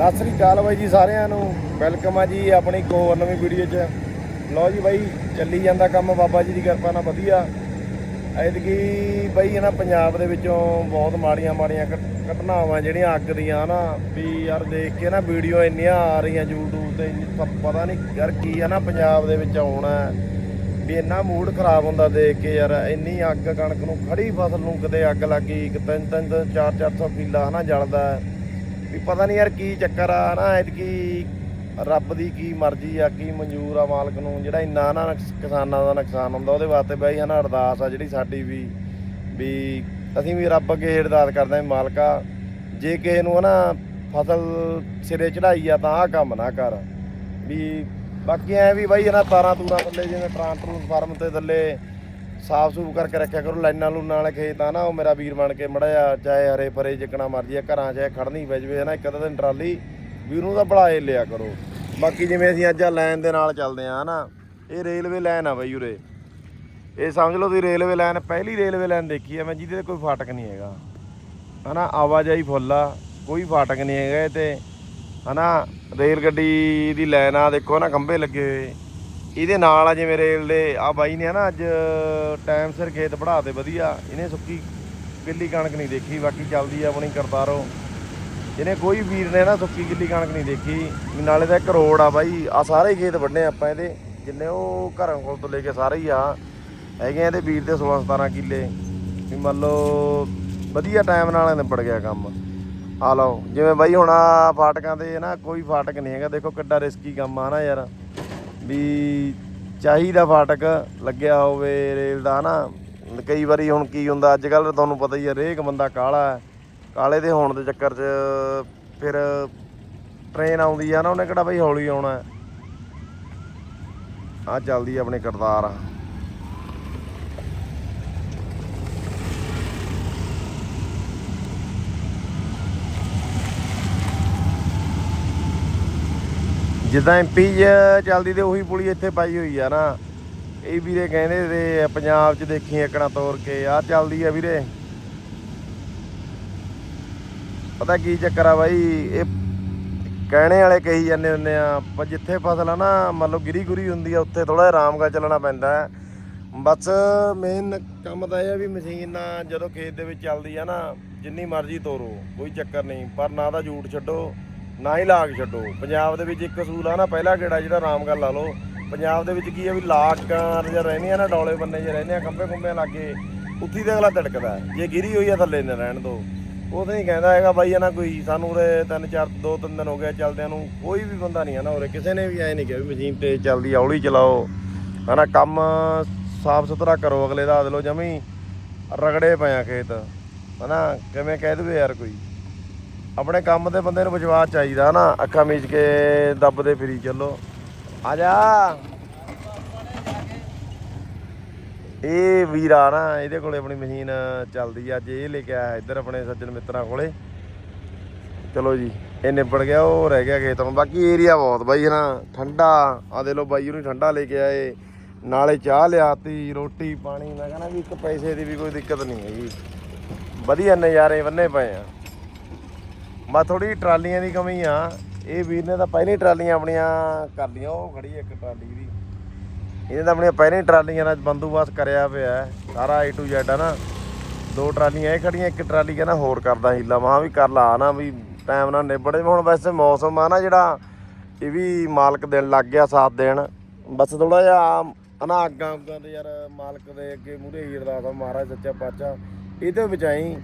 ਸਤਿ ਸ੍ਰੀ ਅਕਾਲ ਬਾਈ ਜੀ ਸਾਰਿਆਂ ਨੂੰ। ਵੈਲਕਮ ਆ ਜੀ ਆਪਣੀ ਇੱਕ ਨਵੀਂ ਵੀਡੀਓ 'ਚ। ਲਓ ਜੀ ਬਾਈ, ਚੱਲੀ ਜਾਂਦਾ ਕੰਮ ਬਾਬਾ ਜੀ ਦੀ ਕਿਰਪਾ ਨਾਲ ਵਧੀਆ। ਐਤਕੀ ਬਾਈ ਇਹਨਾਂ ਪੰਜਾਬ ਦੇ ਵਿੱਚੋਂ ਬਹੁਤ ਮਾੜੀਆਂ ਮਾੜੀਆਂ ਘਟ- ਘਟਨਾਵਾਂ ਜਿਹੜੀਆਂ ਅੱਗ ਦੀਆਂ ਨਾ, ਵੀ ਯਾਰ ਦੇਖ ਕੇ ਨਾ ਵੀਡੀਓ ਇੰਨੀਆਂ ਆ ਰਹੀਆਂ YouTube ਤੇ ਇੰਨੀ ਪਤਾ ਨਹੀਂ ਯਾਰ ਕੀ ਆ ਨਾ ਪੰਜਾਬ ਦੇ ਵਿੱਚ ਆਉਣਾ ਵੀ ਇੰਨਾ ਮੂਡ ਖਰਾਬ ਹੁੰਦਾ ਦੇਖ ਕੇ ਯਾਰ, ਇੰਨੀ ਅੱਗ ਕਣਕ ਨੂੰ ਖੜੀ ਫਸਲ ਨੂੰ ਕਿਤੇ ਅੱਗ ਲੱਗੀ ਇੱਕ ਤਿੰਨ ਤਿੰਨ ਚਾਰ ਚਾਰ 400 ਕਿੱਲਾ ਹਨਾ ਜਲਦਾ ਵੀ ਪਤਾ ਨਹੀਂ ਯਾਰ ਕੀ ਚੱਕਰ ਆ ਨਾ ਐਤਕੀ ਰੱਬ ਦੀ ਕੀ ਮਰਜ਼ੀ ਆ, ਕੀ ਮਨਜ਼ੂਰ ਆ ਮਾਲਕ ਨੂੰ, ਜਿਹੜਾ ਇੰਨਾ ਨਾ ਨੁਕਸ- ਕਿਸਾਨਾਂ ਦਾ ਨੁਕਸਾਨ ਹੁੰਦਾ, ਉਹਦੇ ਵਾਸਤੇ ਬਈ ਹਨਾ ਅਰਦਾਸ ਆ ਜਿਹੜੀ ਸਾਡੀ ਵੀ ਵੀ ਅਸੀਂ ਵੀ ਰੱਬ ਅੱਗੇ ਅਰਦਾਸ ਕਰਦੇ ਹਾਂ ਵੀ ਮਾਲਕਾ ਜੇ ਕਿਸੇ ਨੂੰ ਹਨਾ ਫਸਲ ਸਿਰੇ ਚੜਾਈ ਆ ਤਾਂ ਆਹ ਕੰਮ ਨਾ ਕਰ। ਵੀ ਬਾਕੀ ਐ ਵੀ ਬਾਈ ਇਹਨਾਂ ਤਾਰਾਂ ਤੂਰਾਂ ਥੱਲੇ ਜਿਵੇਂ ਟਰਾਂਸਫਾਰਮ ਤੇ ਥੱਲੇ ਸਾਫ਼ ਸੂਫ ਕਰਕੇ ਰੱਖਿਆ ਕਰੋ, ਲਾਈਨਾਂ ਲੂਨਾਂ ਵਾਲੇ ਖੇਤ ਆ ਨਾ, ਉਹ ਮੇਰਾ ਵੀਰ ਬਣ ਕੇ ਮੜਿਆ, ਚਾਹੇ ਹਰੇ ਭਰੇ ਜਿੱਕਣਾ ਮਰਜ਼ੀ ਆ, ਘਰਾਂ 'ਚ ਖੜਨੀ ਪੈ ਜਵੇ ਨਾ ਇੱਕ ਅੱਧਾ ਦਿਨ ਟਰਾਲੀ ਵੀਰ ਨੂੰ ਤਾਂ ਬੜਾਏ ਲਿਆ ਕਰੋ। ਬਾਕੀ ਜਿਵੇਂ ਅਸੀਂ ਅੱਜ ਆ ਲਾਈਨ ਦੇ ਨਾਲ ਚੱਲਦੇ ਆ, ਹਨਾ, ਇਹ ਰੇਲਵੇ ਲਾਈਨ ਆ ਬਈ ਉਰੇ। ਇਹ ਸਮਝ ਲਓ ਤੁਸੀਂ ਰੇਲਵੇ ਲਾਈਨ, ਪਹਿਲੀ ਰੇਲਵੇ ਲਾਈਨ ਦੇਖੀ ਆ ਮੈਂ, ਜਿਹਦੇ ਤੇ ਕੋਈ ਫਾਟਕ ਨਹੀਂ ਹੈਗਾ। ਹਨਾ, ਆਵਾਜਾਈ ਫੁੱਲ ਆ, ਕੋਈ ਫਾਟਕ ਨਹੀਂ ਹੈਗਾ ਇਹ ਤੇ। ਹਨਾ, ਰੇਲ ਗੱਡੀ ਦੀ ਲਾਈਨ ਆ, ਦੇਖੋ ਨਾ, ਖੰਭੇ ਲੱਗੇ ਹੋਏ। ਇਹਦੇ ਨਾਲ ਆ ਜਿਵੇਂ ਰੇਲ ਦੇ, ਆ ਬਾਈ ਨੇ ਨਾ ਅੱਜ ਟਾਈਮ ਸਿਰ ਖੇਤ ਪੜਾ ਵਧੀਆ। ਇਹਨੇ ਸੁੱਕੀ ਗਿੱਲੀ ਕਣਕ ਨਹੀਂ ਦੇਖੀ, ਬਾਕੀ ਚੱਲਦੀ ਆ ਆਪਣੀ ਕਰਤਾਰੋ। ਇਹਨੇ ਕੋਈ ਵੀਰ ਨੇ ਨਾ ਸੁੱਕੀ ਗਿੱਲੀ ਕਣਕ ਨਹੀਂ ਦੇਖੀ। ਨਾਲੇ ਤਾਂ ਇੱਕ ਰੋਡ ਆ ਬਾਈ, ਆ ਸਾਰੇ ਖੇਤ ਵੱਢੇ ਆਪਾਂ ਇਹਦੇ। ਜਿੰਨੇ ਉਹ ਘਰਾਂ ਕੋਲ ਤੋਂ ਲੈ ਕੇ ਸਾਰੇ ਹੀ ਆ। ਹੈਗੇ ਆ ਇਹਦੇ ਵੀਰ ਦੇ 16 17 ਕਿੱਲੇ। ਵੀ ਮੰਨ ਲਓ ਵਧੀਆ ਟਾਈਮ ਨਾਲ ਨਿਬੜ ਗਿਆ ਕੰਮ। ਆ ਲਓ, ਜਿਵੇਂ ਬਾਈ ਹੁਣ ਆ ਫਾਟਕਾਂ ਤੇ ਨਾ ਕੋਈ ਫਾਟਕ ਨਹੀਂ ਹੈਗਾ। ਦੇਖੋ ਕਿੱਡਾ ਰਿਸਕੀ ਕੰਮ ਆ ਨਾ ਯਾਰ। ਵੀ ਚਾਹੀਦਾ ਫਾਟਕ ਲੱਗਿਆ ਹੋਵੇ ਰੇਲ ਦਾ ਨਾ ਕਈ ਵਾਰੀ ਹੁਣ ਕੀ ਹੁੰਦਾ ਅੱਜ ਕੱਲ ਤੁਹਾਨੂੰ ਪਤਾ ਹੀ ਹੈ ਹਰੇਕ ਬੰਦਾ ਕਾਲਾ ਹੈ। ਕਾਲੇ ਦੇ ਹੋਣ ਦੇ ਚੱਕਰ 'ਚ ਫਿਰ ਟ੍ਰੇਨ ਆਉਂਦੀ ਆ ਨਾ, ਉਹਨੇ ਕਿਹੜਾ ਬਈ ਹੌਲੀ ਆਉਣਾ ਆ ਚੱਲਦੀ ਆਪਣੇ ਕਰਤਾਰ। ਜਿੱਦਾਂ ਐਮਪੀ ਚੱਲਦੀ ਤੇ ਉਹੀ ਪੁਲੀ ਇੱਥੇ ਪਾਈ ਹੋਈ ਆ ਨਾ। ਇਹ ਵੀਰੇ ਕਹਿੰਦੇ ਤੇ ਪੰਜਾਬ 'ਚ ਦੇਖੀ ਏਕਣਾ ਤੋਰ ਕੇ ਆ ਚੱਲਦੀ ਆ ਵੀਰੇ। ਪਤਾ ਕੀ ਚੱਕਰ ਆ ਬਾਈ, ਇਹ ਕਹਿਣੇ ਵਾਲੇ ਕਹੀ ਜਾਂਦੇ ਹੁੰਦੇ ਆ, ਪਰ ਜਿੱਥੇ ਫਸਲ ਆ ਨਾ ਮਤਲਬ ਗਿਰੀ ਗੁਰੀ ਹੁੰਦੀ ਆ, ਉੱਥੇ ਥੋੜਾ ਆਰਾਮ ਨਾਲ ਚੱਲਣਾ ਪੈਂਦਾ ਹੈ। ਬਸ ਮੇਨ ਕੰਮ ਤਾਂ ਇਹ ਆ ਵੀ ਮਸ਼ੀਨ ਜਦੋਂ ਖੇਤ ਦੇ ਵਿੱਚ ਚੱਲਦੀ ਆ ਨਾ, ਜਿੰਨੀ ਮਰਜ਼ੀ ਤੋਰੋ, ਕੋਈ ਚੱਕਰ ਨਹੀਂ, ਪਰ ਨਾ ਤਾਂ ਝੂਠ ਛੱਡੋ। ਨਾ ਹੀ ਲਾਗ ਛੱਡੋ। ਪੰਜਾਬ ਦੇ ਵਿੱਚ ਇੱਕ ਅਸੂਲ ਆ ਨਾ ਪਹਿਲਾ ਗੇੜਾ ਜਿਹੜਾ ਆਰਾਮ ਕਰ ਲਾ ਲਓ। ਪੰਜਾਬ ਦੇ ਵਿੱਚ ਕੀ ਆ ਵੀ ਲਾਗਾਂ ਜਾਂ ਰਹਿੰਦੀਆਂ ਨਾ ਡੋਲੇ ਬੰਨੇ ਜੇ ਰਹਿੰਦੇ ਆ ਖੰਭੇ ਖੁੰਬੇ ਲਾਗੇ ਉੱਥੀ ਤੇ ਅਗਲਾ ਤੜਕਦਾ ਜੇ ਗਿਰੀ ਹੋਈ ਆ ਥੱਲੇ ਨਾ ਰਹਿਣ ਦੋ। ਉਹ ਤਾਂ ਨਹੀਂ ਕਹਿੰਦਾ ਹੈਗਾ ਬਾਈ ਆ ਨਾ ਕੋਈ ਸਾਨੂੰ ਉਰੇ ਤਿੰਨ ਚਾਰ ਦੋ ਤਿੰਨ ਦਿਨ ਹੋ ਗਿਆ ਚੱਲਦਿਆਂ ਨੂੰ ਕੋਈ ਵੀ ਬੰਦਾ ਨਹੀਂ ਆ ਨਾ ਉਰੇ। ਕਿਸੇ ਨੇ ਵੀ ਐ ਨਹੀਂ ਕਿਹਾ ਵੀ ਮਸ਼ੀਨ ਤੇ ਚੱਲਦੀ ਆ, ਹੌਲੀ ਚਲਾਓ। ਹਨਾ ਕੰਮ ਸਾਫ਼ ਸੁਥਰਾ ਕਰੋ ਅਗਲੇ ਦਾ ਦੇ ਜਮੀ ਰਗੜੇ ਪਏ ਆ ਖੇਤ। ਹਨਾ ਕਿਵੇਂ ਕਹਿ ਦੇਵੇ ਯਾਰ ਕੋਈ। ਆਪਣੇ ਕੰਮ ਦੇ ਬੰਦੇ ਨੂੰ ਵਿਸ਼ਵਾਸ ਚਾਹੀਦਾ ਨਾ, ਅੱਖਾਂ ਮੀਚ ਕੇ ਦੱਬਦੇ ਫਿਰੀ, ਚੱਲੋ। ਆ ਜਾ। ਇਹ ਵੀਰਾ ਨਾ, ਇਹਦੇ ਕੋਲੇ ਆਪਣੀ ਮਸ਼ੀਨ ਚੱਲਦੀ ਆ, ਅੱਜ ਇਹ ਲੈ ਕੇ ਆਇਆ ਇੱਧਰ ਆਪਣੇ ਸੱਜਣ ਮਿੱਤਰਾਂ ਕੋਲੇ। ਚਲੋ ਜੀ, ਇਹ ਨਿਬੜ ਗਿਆ, ਉਹ ਰਹਿ ਗਿਆ ਖੇਤੋਂ ਬਾਕੀ ਏਰੀਆ ਬਹੁਤ ਬਾਈ, ਹਨਾ, ਠੰਡਾ। ਆ ਦੇ ਲੋ ਬਾਈ, ਉਹਨੂੰ ਠੰਡਾ ਲੈ ਕੇ ਆਏ। ਨਾਲੇ ਚਾਹ ਲਿਆਤੀ, ਰੋਟੀ, ਪਾਣੀ। ਮੈਂ ਕਹਿੰਦਾ ਵੀ ਇੱਕ ਪੈਸੇ ਦੀ ਵੀ ਕੋਈ ਦਿੱਕਤ ਨਹੀਂ ਹੈਗੀ। ਵਧੀਆ ਨਜ਼ਾਰੇ ਬੰਨੇ ਪਏ ਆ। ਮੈਂ ਥੋੜੀ ਟਰਾਲੀਆਂ ਦੀ ਕਮੀ ਆ। ਇਹ ਵੀਰ ਨੇ ਤਾਂ ਪਹਿਲਾਂ ਟਰਾਲੀਆਂ ਆਪਣੀਆਂ ਕਰ ਲਈਆਂ, ਉਹ ਖੜੀ ਇੱਕ ਟਰਾਲੀ ਦੀ। ਇਹਨੇ ਤਾਂ ਆਪਣੀਆਂ ਪਹਿਲਾਂ ਟਰਾਲੀਆਂ ਦਾ ਬੰਦੋਬਸਤ ਕਰਿਆ ਪਿਆ ਸਾਰਾ A to Z ਆ ਨਾ। ਦੋ ਟਰਾਲੀਆਂ ਇਹ ਖੜੀਆਂ, ਇੱਕ ਟਰਾਲੀ ਕਹਿੰਦਾ ਹੋਰ ਕਰਦਾ ਹੀਲਾ। ਮਾਂ ਵੀ ਕਰ ਲਾ ਨਾ ਵੀ ਟਾਈਮ ਨਾਲ ਨਿਬੜੇ ਜਾਵੇ। ਹੁਣ ਵੈਸੇ ਮੌਸਮ ਆ ਨਾ ਜਿਹੜਾ, ਇਹ ਵੀ ਮਾਲਕ ਦੇਣ ਲੱਗ ਗਿਆ ਸਾਥ ਦੇਣ। ਬਸ ਥੋੜਾ ਜਿਹਾ ਹਨਾ ਅੱਗਾਂ ਅੱਗਾਂ ਤੇ ਯਾਰ ਮਾਲਕ ਦੇ ਅੱਗੇ ਮੂਹਰੇ ਹੀ ਅਰਦਾਸ ਆ, ਮਹਾਰਾਜ ਸੱਚਾ ਪਾਤਸ਼ਾਹ। ਇਹਦੇ ਤੋਂ ਬਚਾਈ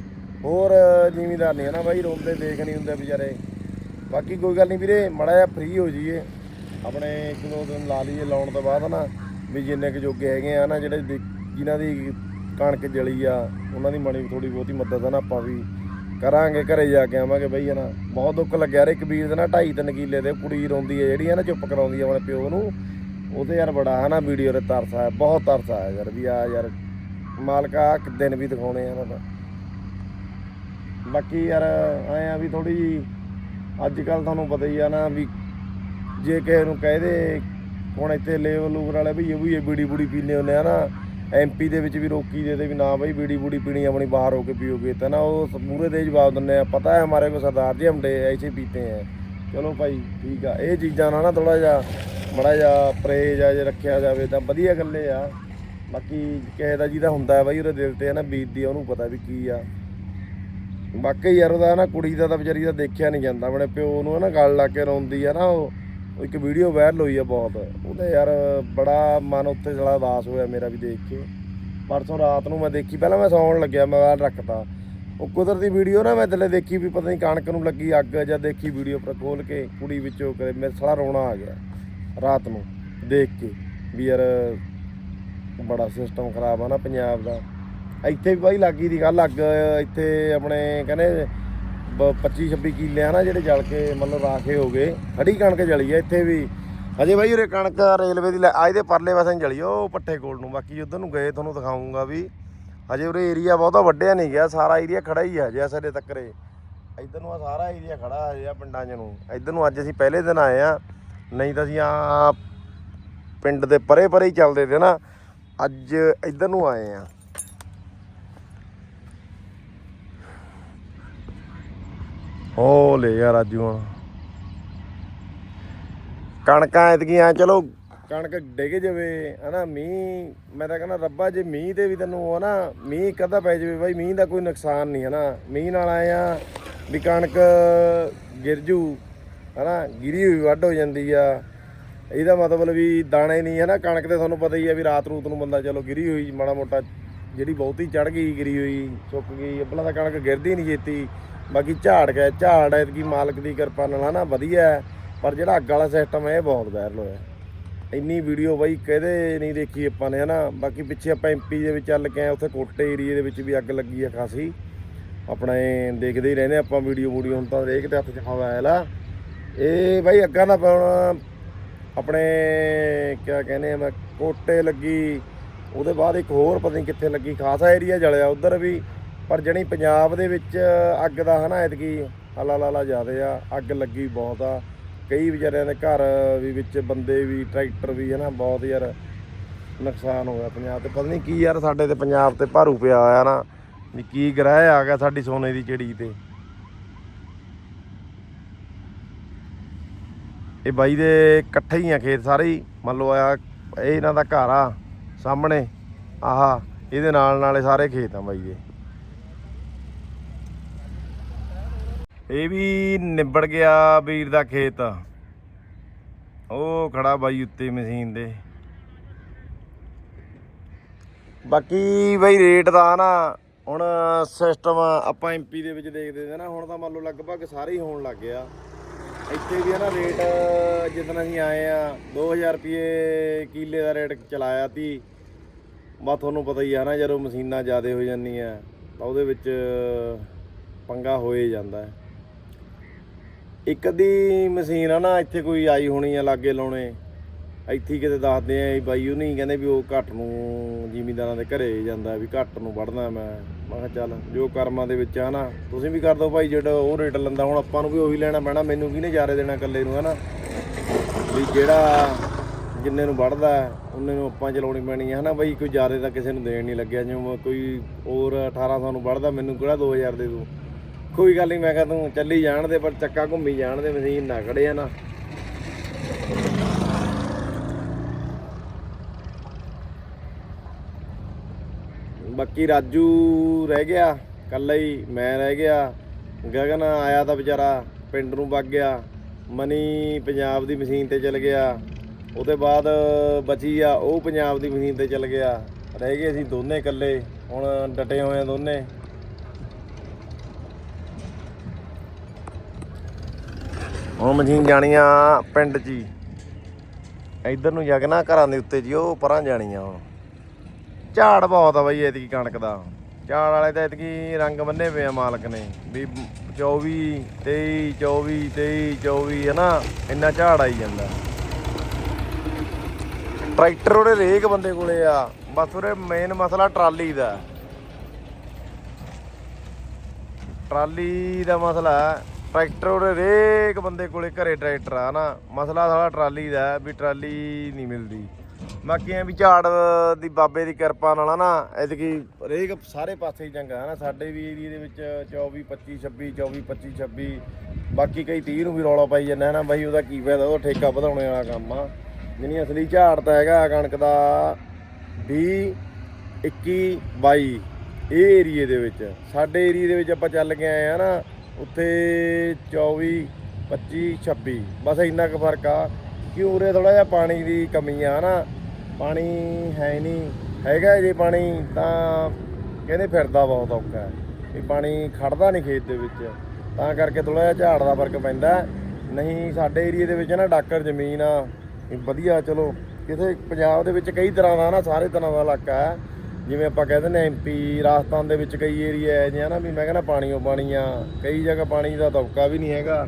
ਹੋਰ ਜ਼ਿਮੀਦਾਰ ਨਹੀਂ ਨਾ ਬਾਈ, ਰੋਂਦੇ ਦੇਖ ਨਹੀਂ ਹੁੰਦੇ ਵਿਚਾਰੇ। ਬਾਕੀ ਕੋਈ ਗੱਲ ਨਹੀਂ ਵੀਰੇ, ਮੜਾ ਜਿਹਾ ਫ੍ਰੀ ਹੋ ਜਾਈਏ। ਆਪਣੇ ਇੱਕ ਦੋ ਦਿਨ ਲਾ ਲਈਏ ਲਾਉਣ ਤੋਂ ਬਾਅਦ ਨਾ ਵੀ ਜਿੰਨੇ ਕੁ ਜੋਗੇ ਹੈਗੇ ਆ ਨਾ ਜਿਹੜੇ ਦੇ- ਜਿਨ੍ਹਾਂ ਦੀ ਕਣਕ ਜਲੀ ਆ, ਉਹਨਾਂ ਦੀ ਮਣੀ ਥੋੜੀ ਬਹੁਤੀ ਮਦਦ ਆ ਨਾ ਆਪਾਂ ਵੀ ਕਰਾਂਗੇ, ਘਰੇ ਜਾ ਕੇ ਆਵਾਂਗੇ ਬਈ ਨਾ ਬਹੁਤ ਦੁੱਖ ਲੱਗਿਆ ਰੇ ਕਬੀਰ ਦੇ ਨਾ ਢਾਈ ਤਿੰਨ ਕਿੱਲੇ ਦੇ ਕੁੜੀ ਰੋਂਦੀ ਹੈ ਜਿਹੜੀ ਹੈ ਨਾ ਚੁੱਪ ਕਰਾਉਂਦੀ ਆ ਆਪਣੇ ਪਿਓ ਨੂੰ। ਉਹ ਤੇ ਯਾਰ ਬੜਾ ਹਨਾ ਵੀਡੀਓ ਤੇ ਤਰਸ ਆਇਆ, ਬਹੁਤ ਤਰਸ ਆਇਆ ਯਾਰ, ਵੀ ਆ ਯਾਰ, ਮਾਲਕਾ ਆਹ ਦਿਨ ਵੀ ਦਿਖਾਉਣੇ ਆ ਨਾ ਬਾਕੀ ਯਾਰ ਆਏ ਆ ਵੀ ਥੋੜੀ ਜੀ ਅੱਜ ਕੱਲ ਤੁਹਾਨੂੰ ਪਤਾ ਹੀ ਆ ਨਾ ਵੀ ਜੇ ਕਿਸੇ ਨੂੰ ਕਹਿ ਦੇ ਹੁਣ ਇੱਥੇ ਲੇਵਲ ਲੂਰ ਵਾਲੇ ਵੀ ਇਹ ਵੀ ਇਹ ਬੀੜੀ ਬੂੜੀ ਪੀਨੇ ਹੁੰਦੇ ਆ ਨਾ ਐਮਪੀ ਦੇ ਵਿੱਚ ਵੀ ਰੋਕੀ ਦੇ ਦੇ ਵੀ ਨਾ ਬਈ ਬੀੜੀ ਬੂੜੀ ਪੀਣੀ ਆਪਣੀ ਬਾਹਰ ਹੋ ਕੇ ਪੀਓਗੇ ਤਾਂ ਨਾ ਉਹ ਪੂਰੇ ਦੇ ਜਵਾਬ ਦਿੰਦੇ ਆ, ਪਤਾ ਹੈ ਹਮਾਰੇ ਕੋ ਸਰਦਾਰ ਜੀ ਹਮਡੇ ਐਸੇ ਪੀਤੇ ਆ। ਚਲੋ ਭਾਈ ਠੀਕ ਆ, ਇਹ ਚੀਜ਼ਾਂ ਨਾਲ ਨਾ ਥੋੜਾ ਜਿਹਾ ਮੜਾ ਜਿਹਾ ਪ੍ਰੇਜ ਆ, ਜੇ ਰੱਖਿਆ ਜਾਵੇ ਤਾਂ ਵਧੀਆ ਗੱਲੇ ਆ। ਬਾਕੀ ਕਿਸੇ ਦਾ ਜੀ ਦਾ ਹੁੰਦਾ ਬਾਈ ਉਹਦੇ ਦਿਲ ਤੇ ਹੈ ਨਾ ਬੀਤਦੀ ਆ, ਉਹਨੂੰ ਪਤਾ ਵੀ ਕੀ ਆ। ਬਾਕੀ ਯਾਰ ਉਹਦਾ ਨਾ ਕੁੜੀ ਦਾ ਤਾਂ ਵਿਚਾਰੀ ਦਾ ਦੇਖਿਆ ਨਹੀਂ ਜਾਂਦਾ। ਆਪਣੇ ਪਿਓ ਨੂੰ ਨਾ ਗੱਲ ਲਾ ਕੇ ਰੋਂਦੀ ਆ ਨਾ ਉਹ। ਇੱਕ ਵੀਡੀਓ ਵਾਇਰਲ ਹੋਈ ਆ ਬਹੁਤ। ਉਹਦੇ ਯਾਰ ਬੜਾ ਮਨ ਉੱਤੇ ਜਲਾ ਉਦਾਸ ਹੋਇਆ ਮੇਰਾ ਵੀ ਦੇਖ ਕੇ। ਪਰਸੋਂ ਰਾਤ ਨੂੰ ਮੈਂ ਦੇਖੀ। ਪਹਿਲਾਂ ਮੈਂ ਸੌਣ ਲੱਗਿਆ ਮੋਬਾਈਲ ਰੱਖਤਾ। ਉਹ ਕੁਦਰਤੀ ਵੀਡੀਓ ਨਾ ਮੈਂ ਥੱਲੇ ਦੇਖੀ ਵੀ ਪਤਾ ਨਹੀਂ ਕਣਕ ਨੂੰ ਲੱਗੀ ਅੱਗ ਜਾਂ ਦੇਖੀ ਵੀਡੀਓ ਪਰ ਖੋਲ ਕੇ ਕੁੜੀ ਵਿੱਚੋਂ ਕਦੇ ਮੇਰੇ ਸਾਲਾ ਰੋਣਾ ਆ ਗਿਆ ਰਾਤ ਨੂੰ ਦੇਖ ਕੇ। ਵੀ ਯਾਰ ਬੜਾ ਸਿਸਟਮ ਖਰਾਬ ਆ ਨਾ ਪੰਜਾਬ ਦਾ। ਇੱਥੇ ਵੀ ਬਾਈ ਲੱਗੀ ਦੀ ਗੱਲ, ਅੱਗ ਇੱਥੇ ਆਪਣੇ ਕਹਿੰਦੇ 25 26 ਕਿੱਲੇ ਆ ਨਾ ਜਿਹੜੇ ਜਲ ਕੇ ਮਤਲਬ ਰਾਖੇ ਹੋ ਗਏ ਖੜੀ ਕਣਕ ਜਲੀ ਆ ਇੱਥੇ ਵੀ। ਹਜੇ ਬਾਈ ਉਰੇ ਕਣਕ ਰੇਲਵੇ ਦੀ ਅੱਜ ਦੇ ਪਰਲੇ ਪਾਸੇ ਨੂੰ ਜਲੀ, ਉਹ ਪੱਠੇ ਕੋਲ ਨੂੰ, ਬਾਕੀ ਉਧਰ ਨੂੰ ਗਏ, ਤੁਹਾਨੂੰ ਦਿਖਾਉਂਗਾ ਵੀ। ਹਜੇ ਉਰੇ ਏਰੀਆ ਬਹੁਤਾ ਵੱਡਿਆ ਨਹੀਂ ਗਿਆ, ਸਾਰਾ ਏਰੀਆ ਖੜਾ ਹੀ ਆ ਜੇ ਸਾਡੇ ਤੱਕਰੇ ਇੱਧਰ ਨੂੰ ਆ ਸਾਰਾ ਏਰੀਆ ਖੜਾ ਹਜੇ ਆ ਪਿੰਡਾਂ 'ਚ ਨੂੰ। ਇੱਧਰ ਨੂੰ ਅੱਜ ਅਸੀਂ ਪਹਿਲੇ ਦਿਨ ਆਏ ਆ, ਨਹੀਂ ਤਾਂ ਅਸੀਂ ਆ ਪਿੰਡ ਦੇ ਪਰੇ ਪਰੇ ਹੀ ਚੱਲਦੇ ਤੇ ਨਾ, ਅੱਜ ਇੱਧਰ ਨੂੰ ਆਏ ਆ। ਹੋ ਲੈ ਯਾਰ ਰਾਜੂ ਹੁਣ। ਕਣਕਾਂ ਐਤਕੀਆਂ, ਚਲੋ। ਕਣਕ ਡਿੱਗ ਜਾਵੇ, ਹਨਾ, ਮੀਂਹ, ਮੈਂ ਤਾਂ ਕਹਿੰਦਾ ਰੱਬਾ ਜੇ ਮੀਂਹ ਤੇ ਵੀ ਤੈਨੂੰ ਉਹ ਮੀਂਹ ਕਦਾ ਪੈ ਜਾਵੇ, ਬਾਈ ਮੀਂਹ ਦਾ ਕੋਈ ਨੁਕਸਾਨ ਨਹੀਂ, ਹਨਾ। ਮੀਂਹ ਨਾਲ ਆਏ ਆ ਵੀ ਕਣਕ ਗਿਰ ਜੂ, ਹਨਾ, ਗਿਰੀ ਹੋਈ ਵੱਢ ਹੋ ਜਾਂਦੀ ਆ। ਇਹਦਾ ਮਤਲਬ ਵੀ ਦਾਣੇ ਨਹੀਂ ਹੈ ਨਾ ਕਣਕ ਤੇ ਤੁਹਾਨੂੰ ਪਤਾ ਹੀ ਆ ਵੀ ਰਾਤ ਰੂਤ ਨੂੰ ਬੰਦਾ ਚਲੋ ਗਿਰੀ ਹੋਈ, ਮਾੜਾ ਮੋਟਾ ਜਿਹੜੀ ਬਹੁਤੀ ਚੜ ਗਈ, ਗਿਰੀ ਹੋਈ ਸੁੱਕ ਗਈ ਅੱਬਲਾ ਤਾਂ ਕਣਕ ਗਿਰਦੀ ਨਹੀਂ ਛੇਤੀ। ਬਾਕੀ ਝਾੜ ਗਿਆ ਝਾੜ ਐਤਕੀ ਮਾਲਕ ਦੀ ਕਿਰਪਾ ਨਾਲ ਹਨਾ, ਵਧੀਆ ਪਰ ਜਿਹੜਾ ਅੱਗ ਵਾਲਾ ਸਿਸਟਮ ਹੈ, ਇਹ ਬਹੁਤ ਵਾਇਰਲ ਹੋਇਆ। ਇੰਨੀ ਵੀਡੀਓ ਬਾਈ ਕਹਦੇ ਨਹੀਂ ਦੇਖੀ ਆਪਾਂ ਨੇ ਹਨਾ। ਬਾਕੀ ਪਿੱਛੇ ਆਪਾਂ ਐਮਪੀ ਦੇ ਵਿੱਚ ਚੱਲ ਕੇ ਆਏ, ਉੱਥੇ ਕੋਟੇ ਏਰੀਏ ਦੇ ਵਿੱਚ ਵੀ ਅੱਗ ਲੱਗੀ ਆ ਖਾਸੀ। ਆਪਣੇ ਦੇਖਦੇ ਹੀ ਰਹਿੰਦੇ ਆਪਾਂ ਵੀਡੀਓ ਵੀਡੀਓ, ਹੁਣ ਤਾਂ ਹਰੇਕ ਦੇ ਹੱਥ 'ਚ ਮੋਬਾਈਲ ਆ। ਇਹ ਬਾਈ ਅੱਗਾਂ ਦਾ ਪਾਉਣਾ ਆਪਣੇ ਕਿਆ ਕਹਿੰਦੇ ਆ, ਮੈਂ ਕੋਟੇ ਲੱਗੀ, ਉਹਦੇ ਬਾਅਦ ਇੱਕ ਹੋਰ ਪਤਾ ਨਹੀਂ ਕਿੱਥੇ ਲੱਗੀ, ਖਾਸਾ ਏਰੀਆ ਜਲਿਆ, ਉਧਰ ਵੀ ਪਰ ਜਣੀ ਪੰਜਾਬ ਦੇ ਵਿੱਚ ਅੱਗ ਦਾ ਹਨਾ ਐਤਕੀ ਹਲਾ ਲਾਲਾ ਜ਼ਿਆਦੇ ਆ, ਅੱਗ ਲੱਗੀ ਬਹੁਤ ਆ। ਕਈ ਵਿਚਾਰਿਆਂ ਦੇ ਘਰ ਵੀ ਵਿੱਚ ਬੰਦੇ ਵੀ, ਟਰੈਕਟਰ ਵੀ ਹਨਾ ਬਹੁਤ ਯਾਰ ਨੁਕਸਾਨ ਹੋਇਆ ਪੰਜਾਬ ਤੇ। ਪਤਾ ਨਹੀਂ ਕੀ ਯਾਰ ਸਾਡੇ ਤੇ ਪੰਜਾਬ ਤੇ ਭਾਰੂ ਪਿਆ ਆ ਨਾ, ਵੀ ਕੀ ਗ੍ਰਹਿ ਆ ਗਿਆ ਸਾਡੀ ਸੋਨੇ ਦੀ ਚਿੜੀ ਤੇ। ਇਹ ਬਾਈ ਦੇ ਇਕੱਠੇ ਹੀ ਆ ਖੇਤ ਸਾਰੇ ਹੀ। ਮੰਨ ਲਓ ਆ ਇਹ ਇਹਨਾਂ ਦਾ ਘਰ ਆ, ਸਾਹਮਣੇ, ਆਹਾ, ਇਹਦੇ ਨਾਲ ਨਾਲੇ ਸਾਰੇ ਖੇਤ ਆ ਬਾਈ ਦੇ। ਇਹ ਵੀ ਨਿਬੜ ਗਿਆ ਵੀਰ ਦਾ ਖੇਤ। ਉਹ ਖੜਾ ਬਾਈ ਉੱਤੇ ਮਸ਼ੀਨ ਦੇ ਬਾਕੀ ਬਈ ਰੇਟ ਦਾ ਨਾ, ਹੁਣ ਸਿਸਟਮ ਆਪਾਂ ਐਮਪੀ ਦੇ ਵਿੱਚ ਦੇਖਦੇ ਸੀ ਨਾ, ਹੁਣ ਤਾਂ ਮੰਨ ਲਓ ਲਗਭਗ ਸਾਰੇ ਹੀ ਹੋਣ ਲੱਗ ਗਿਆ। ਇੱਥੇ ਵੀ ਹੈ ਨਾ ਰੇਟ, ਜਿੱਦਣ ਅਸੀਂ ਆਏ ਆ 2000 ਰੁਪਏ ਕਿੱਲੇ ਦਾ ਰੇਟ ਚਲਾਇਆ ਤੀ ਬਾ ਤੁਹਾਨੂੰ ਪਤਾ ਹੀ ਆ ਨਾ, ਜਦੋਂ ਮਸ਼ੀਨਾਂ ਜ਼ਿਆਦਾ ਹੋ ਜਾਂਦੀਆਂ, ਤਾਂ ਉਹਦੇ ਵਿੱਚ ਪੰਗਾ ਹੋਏ ਜਾਂਦਾ। ਹੈ ਇੱਕ ਅੱਧੀ ਮਸ਼ੀਨ ਆ ਨਾ, ਇੱਥੇ ਕੋਈ ਆਈ ਹੋਣੀ ਆ ਲਾਗੇ ਲਾਉਣੇ। ਇੱਥੇ ਕਿਤੇ ਦੱਸਦੇ ਆ ਬਾਈ ਉਹ ਨਹੀਂ ਕਹਿੰਦੇ ਵੀ ਉਹ ਘੱਟ ਨੂੰ ਜ਼ਿਮੀਂਦਾਰਾਂ ਦੇ ਘਰੇ ਜਾਂਦਾ ਵੀ ਘੱਟ ਨੂੰ ਵੜਨਾ ਮੈਂ। ਮੈਂ ਕਿਹਾ ਚੱਲ, ਜੋ ਕਰਮਾਂ ਦੇ ਵਿੱਚ ਆ ਨਾ, ਤੁਸੀਂ ਵੀ ਕਰ ਦਿਓ ਭਾਈ, ਜਿਹੜਾ ਉਹ ਰੇਟ ਲੈਂਦਾ, ਹੁਣ ਆਪਾਂ ਨੂੰ ਵੀ ਉਹੀ ਲੈਣਾ ਪੈਣਾ, ਮੈਨੂੰ ਕਿਹਨੇ ਜਾਰੇ ਦੇਣਾ ਇਕੱਲੇ ਨੂੰ, ਹਨਾ? ਵੀ ਜਿਹੜਾ ਜਿੰਨੇ ਨੂੰ ਵੜਦਾ ਉਹਨੇ ਨੂੰ ਆਪਾਂ ਚਲਾਉਣੀ ਪੈਣੀ ਹੈ ਹਨਾ? ਬਈ ਕੋਈ ਜਾਰੇ ਤਾਂ ਕਿਸੇ ਨੂੰ ਦੇਣ ਨਹੀਂ ਲੱਗਿਆ, ਜਿਵੇਂ ਕੋਈ ਹੋਰ 1800 ਨੂੰ ਵੜਦਾ ਮੈਨੂੰ ਕਿਹੜਾ 2000 ਦੇ ਦੂ ਕੋਈ ਗੱਲ ਨਹੀਂ ਮੈਂ ਕਿਹਾ ਤੂੰ ਚੱਲੀ ਜਾਣ ਦੇ, ਪਰ ਚੱਕਾ ਘੁੰਮੀ ਜਾਣ ਦੇ, ਮਸ਼ੀਨ ਨਾ ਖੜੇ ਆ ਨਾ। ਬਾਕੀ ਰਾਜੂ ਰਹਿ ਗਿਆ ਕੱਲਾ ਹੀ ਮੈਂ ਰਹਿ ਗਿਆ। ਗਗਨ ਆਇਆ ਤਾਂ ਵਿਚਾਰਾ ਪਿੰਡ ਨੂੰ ਵਗ ਗਿਆ। ਮਨੀ ਪੰਜਾਬ ਦੀ ਮਸ਼ੀਨ ਤੇ ਚਲ ਗਿਆ। ਉਹਦੇ ਬਾਅਦ ਬਚੀ ਆ, ਉਹ ਪੰਜਾਬ ਦੀ ਮਸ਼ੀਨ ਤੇ ਚਲ ਗਿਆ। ਰਹਿ ਗਏ ਅਸੀਂ ਦੋਨੇ ਇਕੱਲੇ, ਹੁਣ ਡਟੇ ਹੋਏ ਆ ਦੋਨੇ। ਹੁਣ ਮਸ਼ੀਨ ਜਾਣੀ ਆ ਪਿੰਡ 'ਚ ਹੀ ਇੱਧਰ ਨੂੰ ਜਾ ਕੇ ਨਾ ਘਰਾਂ ਦੇ ਉੱਤੇ ਜੀ, ਉਹ ਪਰਾਂ ਜਾਣੀਆਂ ਹੁਣ। ਝਾੜ ਬਹੁਤ ਆ ਬਈ ਐਤਕੀ ਕਣਕ ਦਾ। ਝਾੜ ਵਾਲੇ ਤਾਂ ਐਤਕੀ ਰੰਗ ਬੰਨੇ ਪਏ ਆ ਮਾਲਕ ਨੇ। ਵੀ 24 23 24 23 24 ਹੈ ਨਾ, ਇੰਨਾ ਝਾੜ ਆਈ ਜਾਂਦਾ। ਟਰੈਕਟਰ ਉਹਦੇ ਰੇਕ ਬੰਦੇ ਕੋਲੇ ਆ। ਬਸ ਉਹਦੇ ਮੇਨ ਮਸਲਾ ਟਰਾਲੀ ਦਾ। ਟਰਾਲੀ ਦਾ ਮਸਲਾ ਟਰੈਕਟਰ ਉਹਦੇ ਹਰੇਕ ਬੰਦੇ ਕੋਲੇ ਘਰੇ ਟਰੈਕਟਰ ਆ ਨਾ। ਮਸਲਾ ਸਾਲਾ ਟਰਾਲੀ ਦਾ ਹੈ ਵੀ ਟਰਾਲੀ ਨਹੀਂ ਮਿਲਦੀ। ਬਾਕੀ ਐ ਵੀ ਝਾੜ ਦੀ ਬਾਬੇ ਦੀ ਕਿਰਪਾ ਨਾਲ ਨਾ, ਐਤਕੀ ਹਰੇਕ ਸਾਰੇ ਪਾਸੇ ਹੀ ਚੰਗਾ ਹੈ ਨਾ। ਸਾਡੇ ਵੀ ਏਰੀਏ ਦੇ ਵਿੱਚ 24 25 26 24 25 26 ਬਾਕੀ ਕਈ 30 ਨੂੰ ਵੀ ਰੌਲਾ ਪਾਈ ਜਾਂਦਾ ਹੈ ਨਾ। ਬਾਈ ਉਹਦਾ ਕੀ ਫਾਇਦਾ, ਉਹ ਠੇਕਾ ਵਧਾਉਣੇ ਵਾਲਾ ਕੰਮ ਆ। ਜਿਹਨੀ ਅਸਲੀ ਝਾੜ ਤਾਂ ਹੈਗਾ ਕਣਕ ਦਾ 20 21 22 ਇਹ ਏਰੀਏ ਦੇ ਵਿੱਚ। ਸਾਡੇ ਏਰੀਏ ਦੇ ਵਿੱਚ ਆਪਾਂ ਚੱਲ ਕੇ ਆਏ ਆ ਨਾ ਉੱਥੇ 24 25 26 ਬਸ ਇੰਨਾ ਕੁ ਫ਼ਰਕ ਆ ਕਿ ਉਰੇ ਥੋੜਾ ਜਿਹਾ ਪਾਣੀ ਦੀ ਕਮੀ ਆ ਨਾ ਪਾਣੀ ਹੈ ਨਹੀਂ। ਹੈਗਾ ਜੇ ਪਾਣੀ ਤਾਂ ਕਹਿੰਦੇ ਫਿਰਦਾ ਬਹੁਤ ਔਖਾ ਹੈ ਵੀ ਪਾਣੀ ਖੜਦਾ ਨਹੀਂ ਖੇਤ ਦੇ ਵਿੱਚ। ਤਾਂ ਕਰਕੇ ਥੋੜਾ ਜਿਹਾ ਝਾੜ ਦਾ ਫ਼ਰਕ ਪੈਂਦਾ ਨਹੀਂ, ਸਾਡੇ ਏਰੀਏ ਦੇ ਵਿੱਚ ਨਾ ਡਾਕਰ ਜ਼ਮੀਨ ਆ। ਵਧੀਆ, ਚਲੋ। ਕਿਤੇ ਪੰਜਾਬ ਦੇ ਵਿੱਚ ਕਈ ਤਰ੍ਹਾਂ ਦਾ ਨਾ ਸਾਰੇ ਤਰ੍ਹਾਂ ਦਾ ਇਲਾਕਾ ਹੈ। ਜਿਵੇਂ ਆਪਾਂ ਕਹਿੰਦੇ ਨੇ ਐਮਪੀ ਰਾਜਸਥਾਨ ਦੇ ਵਿੱਚ ਕਈ ਏਰੀਆ ਹੈ ਜਿਹਾ ਨਾ ਵੀ ਮੈਂ ਕਹਿੰਦਾ ਪਾਣੀਓ ਪਾਣੀ ਆ ਕਈ ਜਗ੍ਹਾ ਪਾਣੀ ਦਾ ਦਬਕਾ ਵੀ ਨਹੀਂ ਹੈਗਾ।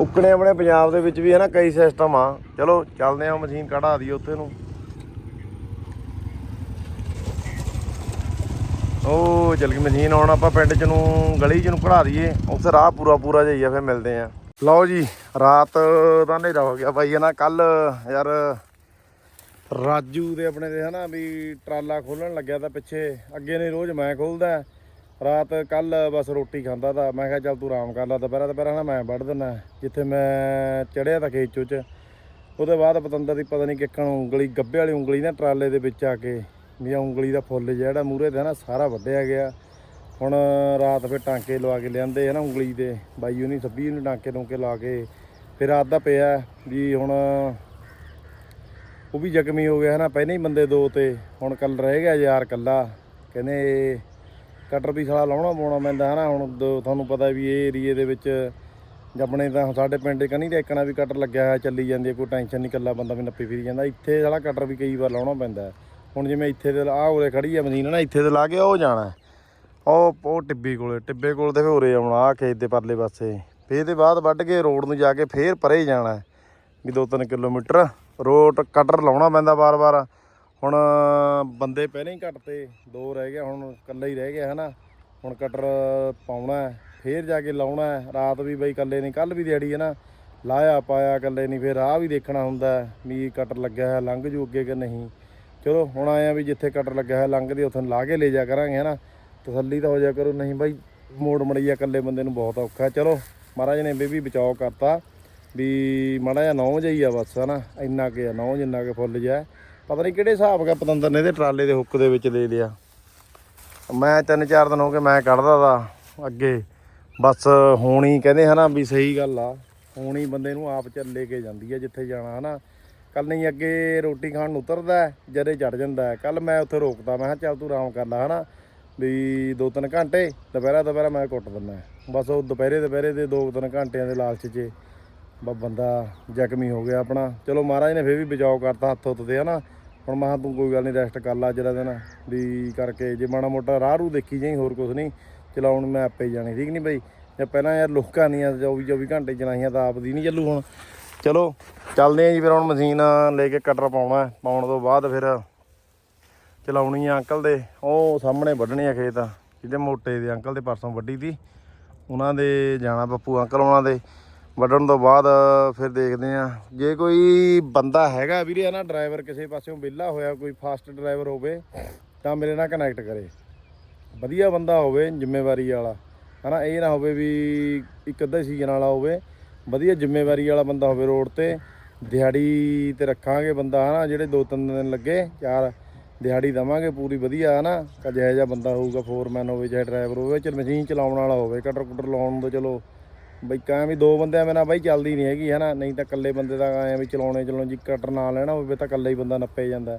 ਉੱਕਣੇ ਆਪਣੇ ਪੰਜਾਬ ਦੇ ਵਿੱਚ ਵੀ ਹੈ ਨਾ ਕਈ ਸਿਸਟਮ ਆ। ਚਲੋ ਚੱਲਦੇ ਆ ਮਸ਼ੀਨ ਕਢਾ ਦਈਏ ਉੱਥੇ ਨੂੰ। ਉਹ ਚੱਲ ਮਸ਼ੀਨ ਆਉਣ ਆਪਾਂ ਪਿੰਡ ਚ ਨੂੰ, ਗਲੀ ਚ ਨੂੰ ਕਢਾ ਦਈਏ। ਉੱਥੇ ਰਾਹ ਪੂਰਾ ਪੂਰਾ ਜਾਈਆ ਫਿਰ ਮਿਲਦੇ ਆ ਲਓ ਜੀ, ਰਾਤ ਦਾ ਹਨੇਰਾ ਹੋ ਗਿਆ ਬਾਈ ਨਾ? ਕੱਲ ਯਾਰ ਰਾਜੂ ਦੇ ਆਪਣੇ ਦੇ ਹਨਾ ਵੀ ਟਰਾਲਾ ਖੋਲਣ ਲੱਗਿਆ ਤਾਂ ਪਿੱਛੇ, ਅੱਗੇ ਨੇ ਰੋਜ਼ ਮੈਂ ਖੋਲਦਾ। ਰਾਤ ਕੱਲ ਬਸ ਰੋਟੀ ਖਾਂਦਾ ਤਾਂ ਮੈਂ ਕਿਹਾ ਚੱਲ ਤੂੰ ਆਰਾਮ ਕਰ ਲੈ, ਦੁਪਹਿਰਾ ਦੁਪਹਿਰਾ ਨਾ ਮੈਂ ਵੱਢ ਦਿੰਦਾ, ਜਿੱਥੇ ਮੈਂ ਚੜਿਆ ਤਾਂ ਖੇਤ ਚ ਉਹਦੇ ਬਾਅਦ ਪਤੰਦਰ ਦੀ ਪਤਾ ਨਹੀਂ ਕਿੱਕਣ ਉਂਗਲੀ, ਗੱਬੇ ਵਾਲੀ ਉਂਗਲੀ ਨਾ ਟਰਾਲੇ ਦੇ ਵਿੱਚ ਆ ਕੇ, ਵੀ ਉਂਗਲੀ ਦਾ ਫੁੱਲ ਜਿਹੜਾ ਮੂਰੇ ਤੇ ਨਾ ਸਾਰਾ ਵੱਢਿਆ ਗਿਆ। ਹੁਣ ਰਾਤ ਫਿਰ ਟਾਂਕੇ ਲਵਾ ਕੇ ਲਿਆਂਦੇ ਆ ਨਾ ਉਂਗਲੀ ਦੇ, ਬਾਈ ਉਹਨੀ ਸੱਬੀ ਉਹਨੇ ਟਾਂਕੇ ਟੂੰਕੇ ਲਾ ਕੇ, ਫਿਰ ਰਾਤ ਦਾ ਪਿਆ ਵੀ ਹੁਣ ਉਹ ਵੀ ਜ਼ਖਮੀ ਹੋ ਗਿਆ ਹੈ ਨਾ ਪਹਿਲਾਂ ਹੀ ਬੰਦੇ ਦੋ ਤੇ, ਹੁਣ ਕੱਲ ਰਹਿ ਗਿਆ ਯਾਰ ਕੱਲਾ ਕਹਿੰਦੇ ਕਟਰ ਵੀ ਸਾਲਾ ਲਾਉਣਾ ਪਾਉਣਾ ਪੈਂਦਾ ਹੈ ਨਾ ਹੁਣ ਦੋ- ਤੁਹਾਨੂੰ ਪਤਾ ਵੀ ਇਹ ਏਰੀਏ ਦੇ ਵਿੱਚ ਆਪਣੇ ਤਾਂ ਸਾਡੇ ਪਿੰਡ ਕਨੀ ਤੇ ਇੱਕਣਾ ਵੀ ਕਟਰ ਲੱਗਿਆ ਹੋਇਆ, ਚੱਲੀ ਜਾਂਦੀ ਹੈ, ਕੋਈ ਟੈਨਸ਼ਨ ਨਹੀਂ ਕੱਲਾ ਬੰਦਾ ਵੀ ਨੱਪੀ ਫਿਰੀ ਜਾਂਦਾ। ਇੱਥੇ ਸਾਲਾ ਕਟਰ ਵੀ ਕਈ ਵਾਰ ਲਾਉਣਾ ਪੈਂਦਾ। ਹੁਣ ਜਿਵੇਂ ਇੱਥੇ ਦੇ ਆਹ ਉਰੇ ਖੜੀ ਹੈ ਮਸ਼ੀਨ ਨਾ ਇੱਥੇ ਤੇ ਲਾ ਕੇ ਉਹ ਜਾਣਾ। ਉਹ ਉਹ ਟਿੱਬੀ ਕੋਲੇ, ਟਿੱਬੇ ਕੋਲ ਤੇ ਫਿਰ ਉਰੇ ਆਉਣਾ ਆ ਖੇਤ ਦੇ ਪਰਲੇ ਪਾਸੇ। ਫਿਰ ਇਹਦੇ ਬਾਅਦ ਵੱਢ ਕੇ ਰੋਡ ਨੂੰ ਜਾ ਕੇ ਫੇਰ ਪਰੇ ਜਾਣਾ, ਵੀ 2-3 ਕਿਲੋਮੀਟਰ। ਰੋਟ ਕਟਰ ਲਾਉਣਾ ਪੈਂਦਾ ਬਾਰ-ਬਾਰ ਹੁਣ ਬੰਦੇ ਪਹਿਲਾਂ ਹੀ ਘਟਤੇ ਦੋ ਰਹਿ ਗਏ ਹੁਣ ਇਕੱਲਾ ਹੀ ਰਹਿ ਗਿਆ ਹਨਾ। ਹੁਣ ਕਟਰ ਪਾਉਣਾ ਹੈ, ਫੇਰ ਜਾ ਕੇ ਲਾਉਣਾ ਰਾਤ ਵੀ ਬਈ ਇਕੱਲੇ ਨਹੀਂ ਕੱਲ ਵੀ ਦਿਹਾੜੀ ਹੈ ਨਾ। ਲਾਇਆ ਪਾਇਆ ਇਕੱਲੇ ਨਹੀਂ ਫੇਰ ਆਹ ਵੀ ਦੇਖਣਾ ਹੁੰਦਾ ਵੀ ਕਟਰ ਲੱਗਿਆ ਹੈ ਲੰਘ ਜੂ ਅੱਗੇ ਕਿ ਨਹੀਂ। ਚਲੋ ਹੁਣ ਆਇਆ ਵੀ ਜਿੱਥੇ ਕਟਰ ਲੱਗਿਆ ਹੈ ਲੰਘਦੇ ਉੱਥੇ ਲਾ ਕੇ ਲੈ ਜਾ ਕਰਾਂਗੇ ਹਨਾ। ਤਸੱਲੀ ਤਾਂ ਹੋ ਜਾ ਕਰੋ ਨਹੀਂ ਬਾਈ ਮੋੜ ਮੜਈਆ ਇਕੱਲੇ ਬੰਦੇ ਨੂੰ ਬਹੁਤ ਔਖਾ ਚਲੋ ਮਹਾਰਾਜ ਨੇ ਬੇਬੀ ਬਚਾਓ ਕਰਤਾ। ਵੀ ਮਾੜਾ ਜਿਹਾ ਨੌ ਜਾਈ ਆ ਬਸ, ਹਨਾ? ਇੰਨਾ ਕਿ ਆ ਨੌ ਜਿੰਨਾ ਕਿ ਫੁੱਲ ਜਾ ਪਤਾ ਨਹੀਂ ਕਿਹੜੇ ਹਿਸਾਬ ਦਾ ਪਤੰਦਰ ਨੇ ਇਹਦੇ ਟਰਾਲੇ ਦੇ ਹੁੱਕ ਦੇ ਵਿੱਚ ਲੈ ਲਿਆ। ਮੈਂ ਤਿੰਨ ਚਾਰ ਦਿਨ ਹੋ ਗਏ ਮੈਂ ਕੱਢਦਾ ਦਾ ਅੱਗੇ। ਬਸ ਹੋਣੀ ਕਹਿੰਦੇ ਹਨਾ ਵੀ ਸਹੀ ਗੱਲ ਆ। ਹੋਣੀ ਬੰਦੇ ਨੂੰ ਆਪ ਚੱਲ ਲੈ ਕੇ ਜਾਂਦੀ ਆ ਜਿੱਥੇ ਜਾਣਾ, ਹਨਾ? ਕੱਲ ਨਹੀਂ ਅੱਗੇ ਰੋਟੀ ਖਾਣ ਨੂੰ ਉਤਰਦਾ ਜਦੇ ਚੜ ਜਾਂਦਾ ਕੱਲ ਮੈਂ ਉੱਥੇ ਰੋਕਦਾ, ਮੈਂ ਕਿਹਾ ਚੱਲ ਤੂੰ ਆਰਾਮ ਕਰ ਲੈ, ਹਨਾ? ਵੀ ਦੋ ਤਿੰਨ ਘੰਟੇ, ਦੁਪਹਿਰਾ ਦੁਪਹਿਰਾ ਮੈਂ ਕੁੱਟ ਦਿੰਦਾ। ਬਸ ਉਹ ਦੁਪਹਿਰੇ ਦੁਪਹਿਰੇ ਦੇ ਦੋ ਤਿੰਨ ਘੰਟਿਆਂ ਦੇ ਲਾਲਚ 'ਚ ਬਸ ਬੰਦਾ ਜ਼ਖਮੀ ਹੋ ਗਿਆ ਆਪਣਾ। ਚਲੋ ਮਹਾਰਾਜ ਨੇ ਫੇਰ ਵੀ ਬਚਾਓ ਕਰਤਾ ਹੱਥ ਉੱਤ ਤੇ, ਹਨਾ? ਹੁਣ ਮੈਂ ਤੂੰ ਕੋਈ ਗੱਲ ਨਹੀਂ ਰੈਸਟ ਕਰ ਲਾ ਜਿਹੜਾ ਦਿਨ। ਵੀ ਕਰਕੇ ਜੇ ਮਾੜਾ ਮੋਟਾ ਰਾਹ ਰੂ ਦੇਖੀ ਜਾਈ, ਹੋਰ ਕੁਝ ਨਹੀਂ ਚਲਾਉਣ ਮੈਂ ਆਪੇ ਹੀ ਜਾਣੀ, ਠੀਕ ਨਹੀਂ ਬਈ? ਜੇ ਪਹਿਲਾਂ ਯਾਰ ਲੋਕਾਂ ਦੀਆਂ 24 24 ਘੰਟੇ ਚਲਾਈਆਂ ਤਾਂ ਆਪਦੀ ਨਹੀਂ ਚੱਲੂ ਹੁਣ। ਚਲੋ, ਚੱਲਦੇ ਆਂ ਜੀ ਫਿਰ ਹੁਣ ਮਸ਼ੀਨ ਲੈ ਕੇ ਕਟਰ ਪਾਉਣਾ ਪਾਉਣ ਤੋਂ ਬਾਅਦ ਫਿਰ ਚਲਾਉਣੀ ਆ ਅੰਕਲ ਦੇ। ਉਹ ਸਾਹਮਣੇ ਵੱਢਣੇ ਆ ਖੇਤ, ਜਿਹਦੇ ਮੋਟੇ ਦੇ ਅੰਕਲ ਦੇ ਪਰਸੋਂ ਵੱਢੀ ਤੀ। ਉਹਨਾਂ ਦੇ ਜਾਣਾ ਪੱਪੂ ਅੰਕਲ ਉਹਨਾਂ ਦੇ। ਵੱਢਣ ਤੋਂ ਬਾਅਦ ਫਿਰ ਦੇਖਦੇ ਆ ਜੇ ਕੋਈ ਬੰਦਾ ਹੈਗਾ ਵੀਰੇ, ਹੈ ਨਾ, ਡਰਾਈਵਰ ਕਿਸੇ ਪਾਸਿਓਂ ਵਿਹਲਾ ਹੋਇਆ, ਕੋਈ ਫਾਸਟ ਡਰਾਈਵਰ ਹੋਵੇ, ਤਾਂ ਮੇਰੇ ਨਾਲ ਕਨੈਕਟ ਕਰੇ। ਵਧੀਆ ਬੰਦਾ ਹੋਵੇ, ਜ਼ਿੰਮੇਵਾਰੀ ਵਾਲਾ। ਹਨਾ ਇਹ ਨਾ ਹੋਵੇ ਵੀ ਇੱਕ ਅੱਧਾ ਸੀਜ਼ਨ ਵਾਲਾ ਹੋਵੇ। ਵਧੀਆ ਜ਼ਿੰਮੇਵਾਰੀ ਵਾਲਾ ਬੰਦਾ ਹੋਵੇ ਰੋਡ ਤੇ। ਦਿਹਾੜੀ ਤੇ ਰੱਖਾਂਗੇ ਬੰਦਾ ਹਨਾ ਜਿਹੜੇ ਦੋ ਤਿੰਨ ਦਿਨ ਲੱਗੇ, ਚਾਰ ਦਿਹਾੜੀ ਦਵਾਂਗੇ, ਪੂਰੀ ਵਧੀਆ ਹਨਾ ਜਿਹੋ ਜਿਹਾ ਬੰਦਾ ਹੋਊਗਾ ਫੋਰਮੈਨ ਹੋਵੇ, ਚਾਹੇ ਡਰਾਈਵਰ ਹੋਵੇ ਚਲ ਮਸ਼ੀਨ ਚਲਾਉਣ ਵਾਲਾ ਹੋਵੇ ਕਟਰ ਕੁਟਰ ਲਾਉਣ ਤੋਂ ਚਲੋ ਬਈ ਕਾਂ ਵੀ ਦੋ ਬੰਦਿਆਂ ਮੇਰਾ ਬਾਈ ਚੱਲਦੀ ਨਹੀਂ ਹੈਗੀ, ਹਨਾ? ਨਹੀਂ ਤਾਂ ਇਕੱਲੇ ਬੰਦੇ ਦਾ ਐਂ ਵੀ ਚਲਾਉਣੇ, ਚਲਾਉਣ, ਜੀ ਕਟਰ ਨਾ ਲੈਣਾ ਹੋਵੇ ਤਾਂ ਇਕੱਲਾ ਹੀ ਬੰਦਾ ਨੱਪੇ ਜਾਂਦਾ।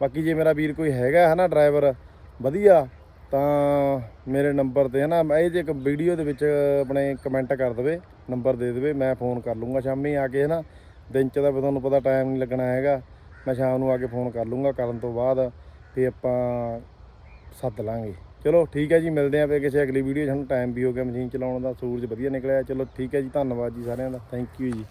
ਬਾਕੀ ਜੇ ਮੇਰਾ ਵੀਰ ਕੋਈ ਹੈਗਾ, ਹਨਾ, ਡਰਾਈਵਰ, ਵਧੀਆ, ਤਾਂ ਮੇਰੇ ਨੰਬਰ ਤੇ, ਹਨਾ ਇਹ ਜੇ ਇੱਕ ਵੀਡੀਓ ਦੇ ਵਿੱਚ ਆਪਣੇ ਕਮੈਂਟ ਕਰ ਦੇਵੇ, ਨੰਬਰ ਦੇ ਦੇਵੇ, ਮੈਂ ਫੋਨ ਕਰ ਲੂੰਗਾ ਸ਼ਾਮੀ ਆ ਕੇ, ਹਨਾ? ਦਿਨ ਚ ਤਾਂ ਫਿਰ ਤੁਹਾਨੂੰ ਪਤਾ ਟਾਈਮ ਨਹੀਂ ਲੱਗਣਾ ਹੈਗਾ। ਮੈਂ ਸ਼ਾਮ ਨੂੰ ਆ ਕੇ ਫੋਨ ਕਰ ਲੂੰਗਾ, ਕਰਨ ਤੋਂ ਬਾਅਦ, ਤੇ ਆਪਾਂ ਸੱਦ ਲਾਂਗੇ। ਚਲੋ ਠੀਕ ਹੈ ਜੀ, ਮਿਲਦੇ ਆਂ ਫਿਰ ਕਿਸੇ ਅਗਲੀ ਵੀਡੀਓ 'ਚ। ਸਾਨੂੰ ਟਾਈਮ ਵੀ ਹੋ ਗਿਆ, ਮਸ਼ੀਨ ਚਲਾਉਣ ਦਾ, ਸੂਰਜ ਵਧੀਆ ਨਿਕਲਿਆ। ਚਲੋ ਠੀਕ ਹੈ ਜੀ, ਧੰਨਵਾਦ ਜੀ ਸਾਰਿਆਂ ਦਾ। ਥੈਂਕ ਯੂ ਜੀ।